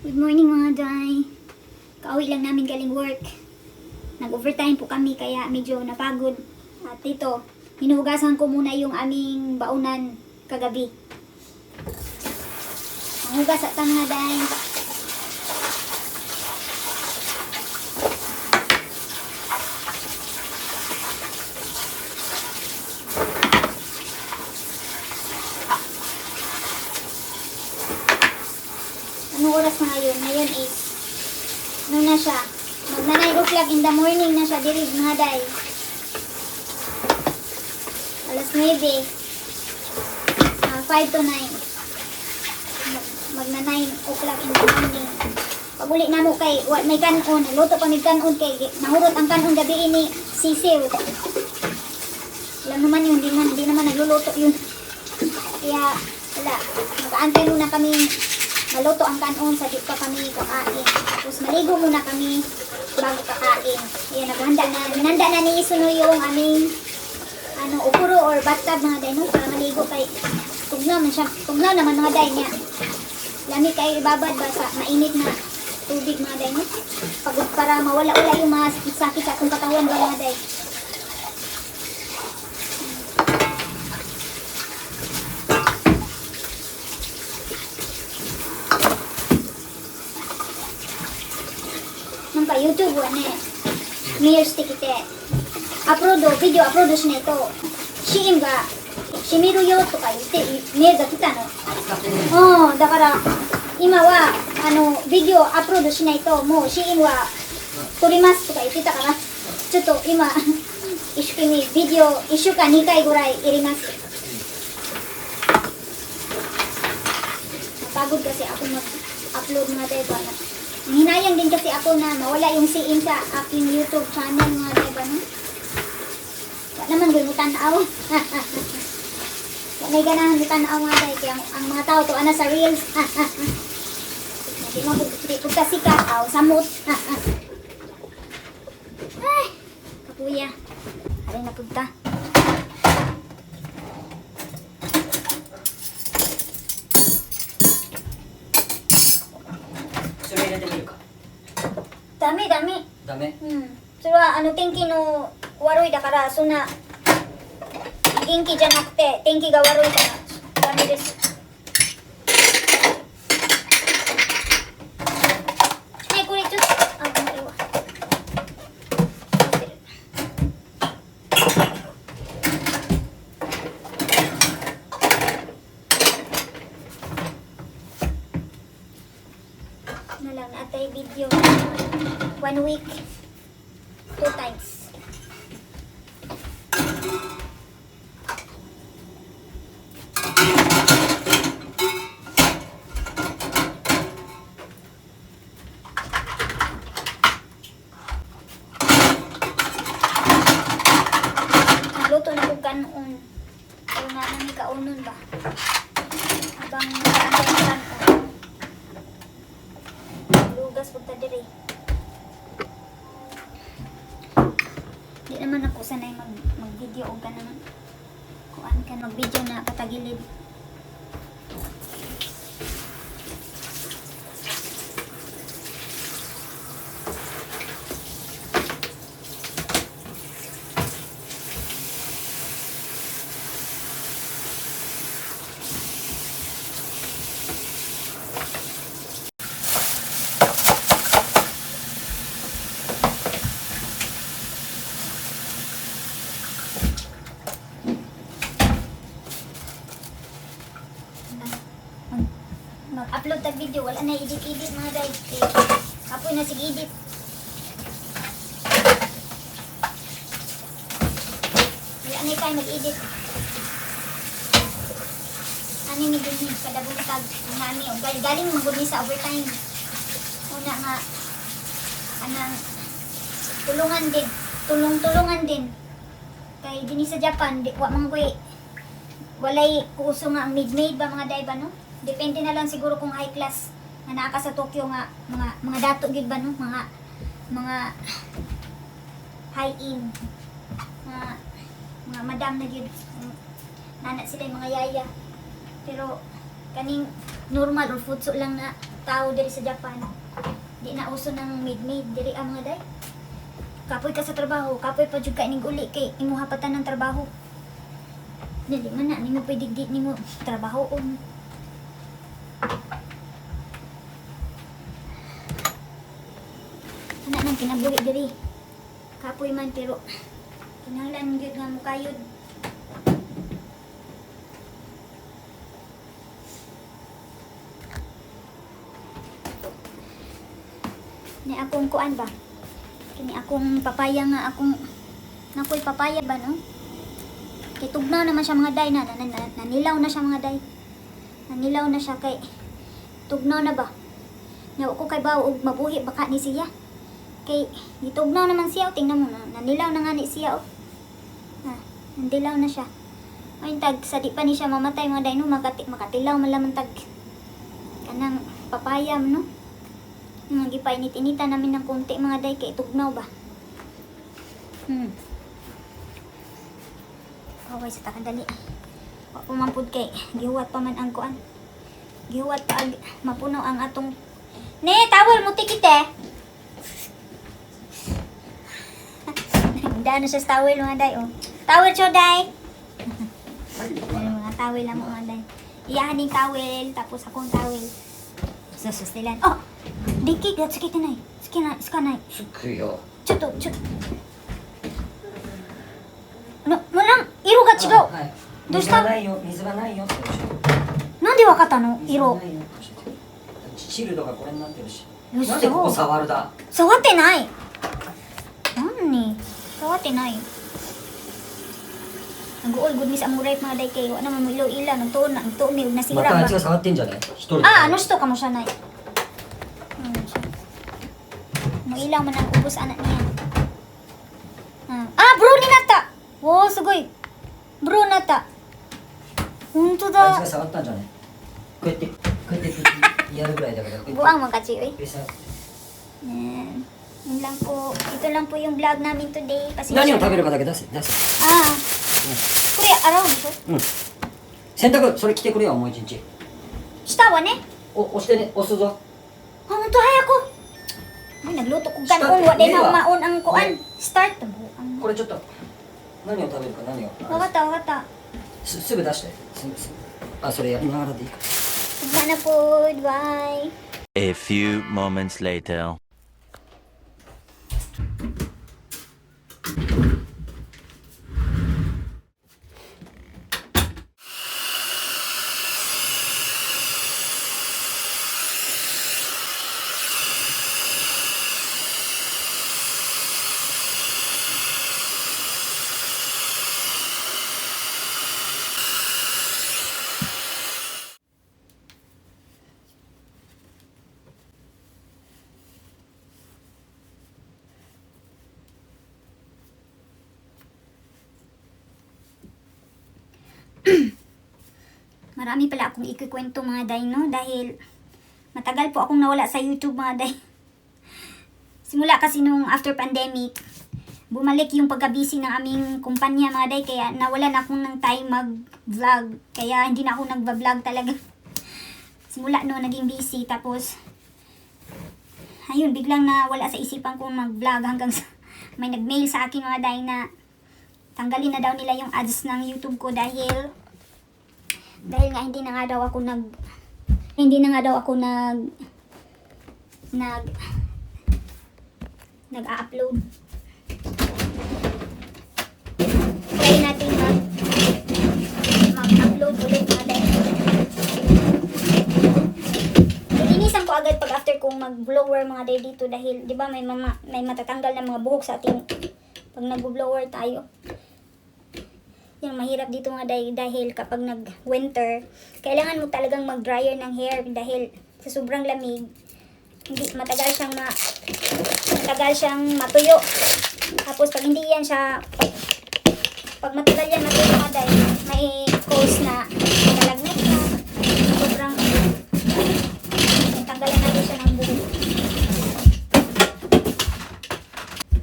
Good morning mga day. Kauwi lang namin galing work. Nag-overtime po kami kaya medyo napagod. At ito, hinuhugasan ko muna yung aming baunan kagabi. Ang hugas at tanga day. Na ngayon? Is, ano na siya? Magna 9 o'clock in the morning na siya, diri mga day. Alas 9. Ah, 5 to 9. Mag, magna 9 o'clock in the morning. Pag uli na mo kay, may kanon, luto pa may kanon kay, nahurot ang kanon gabi ini, sisiw. Alam naman yun, di, man, di naman nagluluto yun. Kaya, wala, mag-aantay muna kami maluto ang kanon sa di pa kami kakain. Tapos maligo muna kami bago kakain. Ayan, naghanda na, hinanda na ni Isuno yung aming ano, ukuro or bathtub mga day? Para maligo kay tugnaw man siya. Tugnaw naman mga day niya. Lami kay ibabad ba sa mainit na tubig mga day, no? Pagod para mawala-wala yung mga sakit sa akong katawan mga day. YouTube をね見入してきてアップロードビデオアップロードしないとシーンがしみるよとか言ってメールが来たの。うんだから今はあのビデオアップロードしないともうシーンは撮りますとか言ってたからちょっと今 一生懸命ビデオ1週間2回ぐらいやります。バグってせアップロードまでかな Hinayang din kasi ako na mawala yung siin sa aking YouTube channel mga diba no? Wala naman gano'n tanaw. Wala may ganahan ni tanaw mga diba. Kaya ang, mga tao to ana sa reels. Hindi mo ko kasi ka aw samot. Ay, kapuya. Ari na punta. ダメダメ。ダメ？うん。それはあの天気の悪いだからそんな元気じゃなくて天気が悪いからダメです。One week two times Nagluto na kong kanon. Pero nga nang kaunon ba? Habang nakaantay ka naman. Kuan ka mag-video na patagilid. Mag- Mag-upload tag video, wala na edit-edit mga guys. Eh, apoy na sige edit. Wala na tayo mag-edit. Ano ni din ni kada buntag nani o galing galing magud ni sa overtime. Una nga anang tulungan din, tulong-tulungan din. Kay dinhi sa Japan, di wa man koy walay kuso nga ang mid-made ba mga day no? Depende na lang siguro kung high class na naa ka sa Tokyo nga mga mga dato gid ba no? Mga mga high end mga mga madam na gid nana sila yung mga yaya pero kaning normal or futso lang na tao diri sa Japan. Di na uso ng made-made diri ang mga day. Kapoy ka sa trabaho, kapoy pa jud ka ning uli kay imo hapatan ng trabaho. Dili man na nimo pwede di nimo trabaho on. Ana nang kinabuhi diri. Kapoy man pero kinahanglan gyud nga mukayod. Ni akong kuan ba? Kini akong papaya nga akong nakoy papaya ba no? Kay tugnaw naman siya mga day na, na, na, na- nanilaw na siya mga day. Nanilaw na siya kay tugnaw na ba? Nawa ko kay ba og mabuhi baka ni siya. Kay gitugnaw naman siya, o, tingnan mo na, nanilaw na nga ni siya oh. Ha, nanilaw na siya. Ay tag sa di pa ni siya mamatay mga day no, makati, makatilaw man lamang tag kanang papaya no. Mga gipainit-inita namin ng konti mga day kay tugnaw ba. Hmm. Kaway sa takadali. Wa pa man pud kay gihuwat pa man ang kuan. Gihuwat pa ag mapunaw ang atong Ne, tawel mo tikit eh. Daan na siya sa towel mga day oh. Towel choday. Ayun, mga towel lang mga day. Iyahan yung towel, tapos akong towel. Susustilan. Oh! Diki, gat sakit na eh. Sakit na, sakit na つくよ ちょっと、ちょっと。な、な、なん、色が違う。はいどうした水がないよ水がないよって言うでし なんでわかったの？色。シールドこれになってるしでここ触ってない。何？に触ってない。グオイグミサムライマーデケイワナマミロのトーナントーネウナシグラマーあいつがってんじゃない一人あ、あの人かもしれない。もかおぼすあなにやあ、ブローになった。おおすごい。ブローになった。本当だ。や、るぐらいだから。ご飯もガチ食。何を食べるかだけ出すああ、これ洗うんでしょ？うん。洗濯それ来てくれよもう一日。下はね。お押してね。押すぞ。ほんと早く。これちょっと何を食べるか何を？分かった分かった。すすぐ出してすぐすぐあそれやりながらでいいか Tugma na po. Bye. A few moments later. Marami pala akong ikikwento mga day, no? Dahil matagal po akong nawala sa YouTube mga day. Simula kasi nung after pandemic, bumalik yung pagka-busy ng aming kumpanya mga day. Kaya nawalan akong ng time mag-vlog. Kaya hindi na ako nag-vlog talaga. Simula no, naging busy. Tapos, ayun, biglang nawala sa isipan kong mag-vlog hanggang sa may nag-mail sa akin mga day na tanggalin na daw nila yung ads ng YouTube ko dahil dahil nga hindi na nga daw ako nag hindi na nga daw ako nag nag nag-upload. Try natin mag mag-upload ulit mga dahil. Linisan ko agad pag after kong mag-blower mga day dito dahil 'di ba may mama, may matatanggal na mga buhok sa ating pag nag-blower tayo. Yung mahirap dito mga dahil, dahil kapag nag-winter, kailangan mo talagang mag-dryer ng hair dahil sa sobrang lamig, hindi matagal siyang ma matagal siyang matuyo. Tapos pag hindi yan siya pag, matagal yan matuyo mga dahil, may cause na nalagnet na sobrang tanggalan natin siya ng buhok.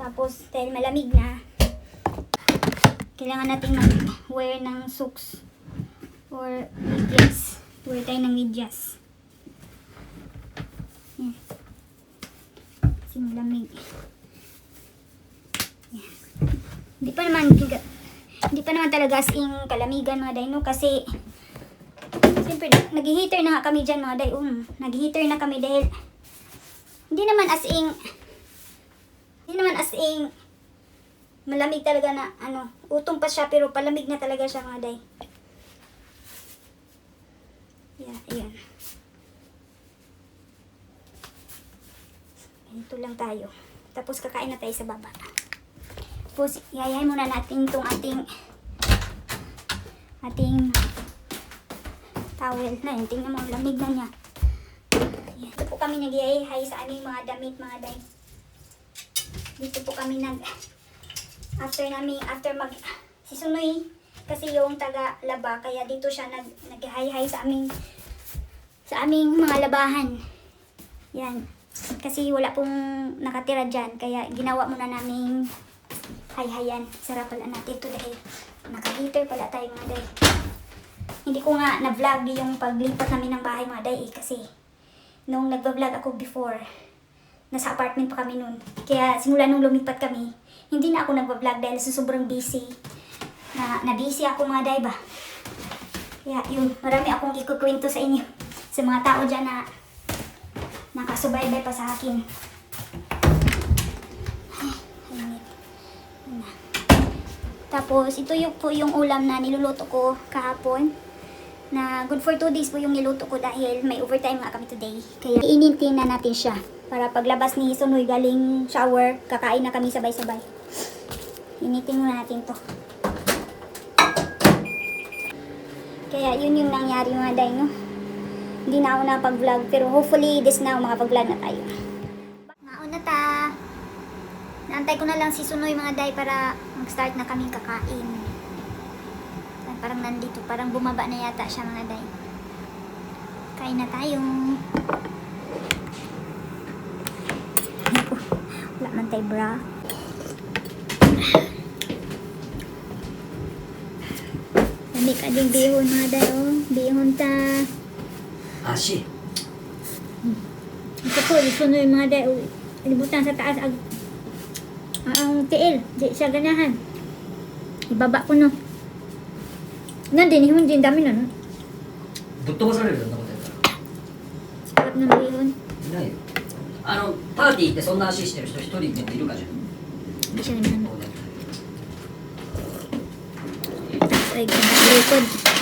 Tapos dahil malamig na, kailangan natin mag-wear ng socks or medyas. Wear tayo ng medyas. Yan. Kasi malamig. Hindi pa naman hindi pa naman talaga as in kalamigan mga dino kasi siyempre nag-heater na kami dyan mga day. Um, nag-heater na kami dahil hindi naman as in hindi naman as in malamig talaga na ano utong pa siya pero palamig na talaga siya mga day. Yeah, ayan. Ganito lang tayo. Tapos kakain na tayo sa baba. Tapos yayain muna natin itong ating ating towel na yun. Tingnan mo, lamig na niya. Ayan. Dito po kami nag sa aming mga damit, mga day. Dito po kami nag after namin, after mag si Sunoy kasi yung taga laba kaya dito siya nag nag sa aming sa aming mga labahan. Yan. Kasi wala pong nakatira dyan kaya ginawa muna namin hay-hayan. Sarap pala natin ito dahil naka-heater pala tayo mga day. Hindi ko nga na-vlog yung paglipat namin ng bahay mga day eh, kasi nung nagba-vlog ako before, nasa apartment pa kami noon. Kaya simula nung lumipat kami, hindi na ako nagba-vlog dahil sa sobrang busy. Na, na-busy ako mga day ba. Kaya yun, marami akong ikukwento sa inyo. Sa mga tao dyan na nakasubaybay pa sa akin. Na. Tapos, ito yung po yung ulam na niluluto ko kahapon. Na good for 2 days po yung niluto ko dahil may overtime nga kami today. Kaya iinintin na natin siya. Para paglabas ni Sunoy galing shower, kakain na kami sabay-sabay. Initin natin to. Kaya yun yung nangyari mga day, no? Hindi na ako napag-vlog, pero hopefully this now makapag-vlog na tayo. Mauna ta. Naantay ko na lang si Sunoy mga day para mag-start na kaming kakain. Parang nandito, parang bumaba na yata siya mga day. Kain na tayo. Wala man tayo bra. Dami ka ding bihon mga day, oh. Bihon ta. 足 Ito po, ito na yung mga day, oh. Libutan sa taas, ag ang tiil, di siya ganahan. Ibaba ko no. Nandin, yung din dami na no. ぶっ飛ばされるよそんなことやっ Sarap ng bihon. たらいないよあのパーティーってそんな足してる人一人でもいるかじゃん Hindi siya ganahan. そう ね Tapos ay likod.